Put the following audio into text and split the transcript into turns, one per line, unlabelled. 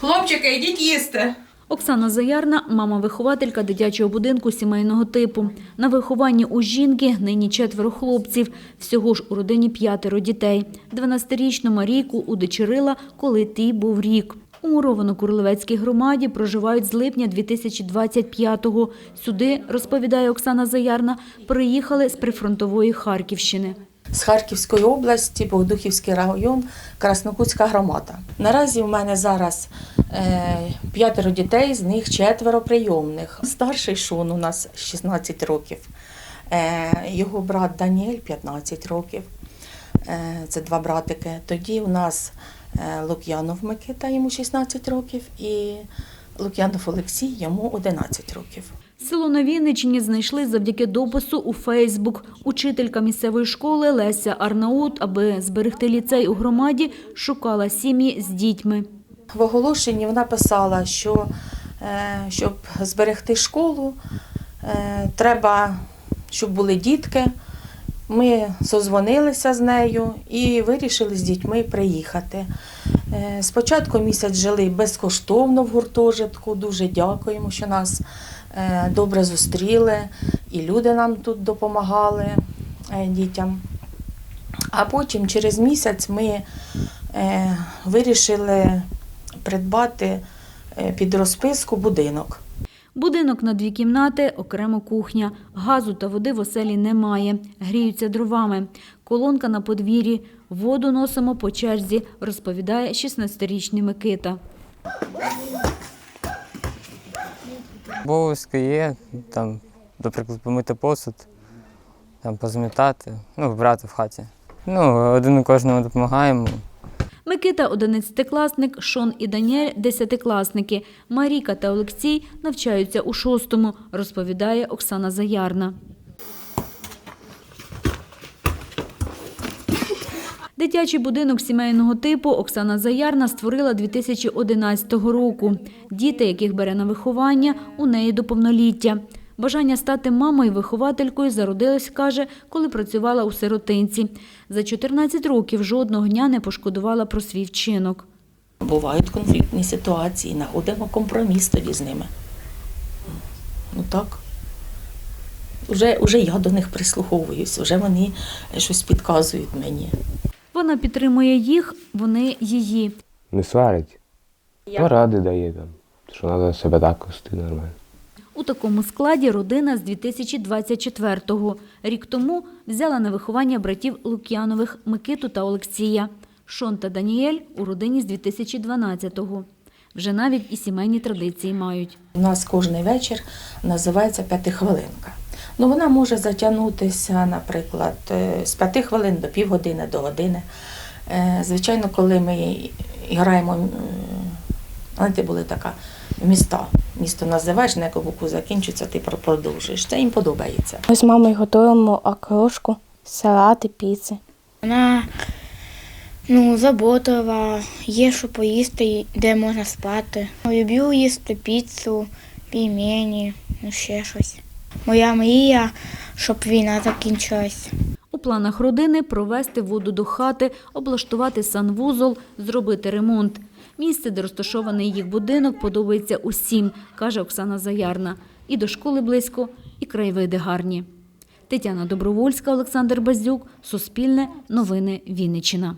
Хлопчики, йдіть їсти.
Оксана Заярна – мама-вихователька дитячого будинку сімейного типу. На вихованні у жінки нині четверо хлопців. Всього ж у родині п'ятеро дітей. 12-річну Марійку удочерила, коли тій був рік. У Муровано-Курловецькій громаді проживають з липня 2025-го. Сюди, розповідає Оксана Заярна, приїхали з прифронтової Харківщини.
З Харківської області, Богодухівський район, Краснокутська громада. Наразі в мене зараз е, п'ятеро дітей, з них четверо прийомних. Старший Шон у нас 16 років, е, його брат Даніель 15 років. Е, це два братики. Тоді у нас Лук'янов Микита, йому 16 років, і Лук'янов Олексій, йому 11 років.
Село на Вінниччині знайшли завдяки допису у Фейсбук. Учителька місцевої школи Леся Арнаут, аби зберегти ліцей у громаді, шукала сім'ї з дітьми.
В оголошенні вона писала, що е, щоб зберегти школу, е, треба, щоб були дітки. Ми созвонилися з нею і вирішили з дітьми приїхати. Е, Спочатку місяць жили безкоштовно в гуртожитку. Дуже дякуємо, що нас добре зустріли, і люди нам тут допомагали е, дітям. А потім через місяць ми е, вирішили придбати е, під розписку будинок.
Будинок на дві кімнати, окремо кухня. Газу та води в оселі немає. Гріються дровами. Колонка на подвір'ї. Воду носимо по черзі, розповідає 16-річний Микита.
Обов'язки є, там, наприклад, помити посуд, там, позмітати, ну, вбрати в хаті. Ну, один кожному допомагаємо.
Микита – 11-класник, Шон і Даніель – 10-класники. Маріка та Олексій навчаються у шостому, розповідає Оксана Заярна. Дитячий будинок сімейного типу Оксана Заярна створила 2011 року. Діти, яких бере на виховання, у неї до повноліття. Бажання стати мамою-вихователькою зародилось, каже, коли працювала у сиротинці. За 14 років жодного дня не пошкодувала про свій вчинок.
Бувають конфліктні ситуації, знаходимо компроміс тоді з ними. Ну так. Уже, уже я до них прислуховуюсь, вже вони щось підказують мені.
Вона підтримує їх, вони її.
Не сварить. Поради дає там, що треба себе так вести нормально.
У такому складі родина з 2024-го. Рік тому взяла на виховання братів Лук'янових Микиту та Олексія. Шон та Даніель у родині з 2012-го. Вже навіть і сімейні традиції мають.
У нас кожний вечір називається п'ятихвилинка. Ну, вона може затягнутися, наприклад, е, з п'яти хвилин до півгодини, до години. Е, Звичайно, коли ми граємо, знаєте, були така міста. Місто називаєш, на яку букву закінчується, ти продовжуєш. Це їм подобається.
Ми з мамою готуємо окрошку, салати, піци.
Вона ну, заботлива, є що поїсти, де можна спати. Люблю їсти піцу, пельмені, ну ще щось. Моя мрія, щоб війна закінчилась.
У планах родини провести воду до хати, облаштувати санвузол, зробити ремонт. Місце, де розташований їх будинок, подобається усім, каже Оксана Заярна. І до школи близько, і краєвиди гарні. Тетяна Добровольська, Олександр Базюк, Суспільне, Новини Вінниччина.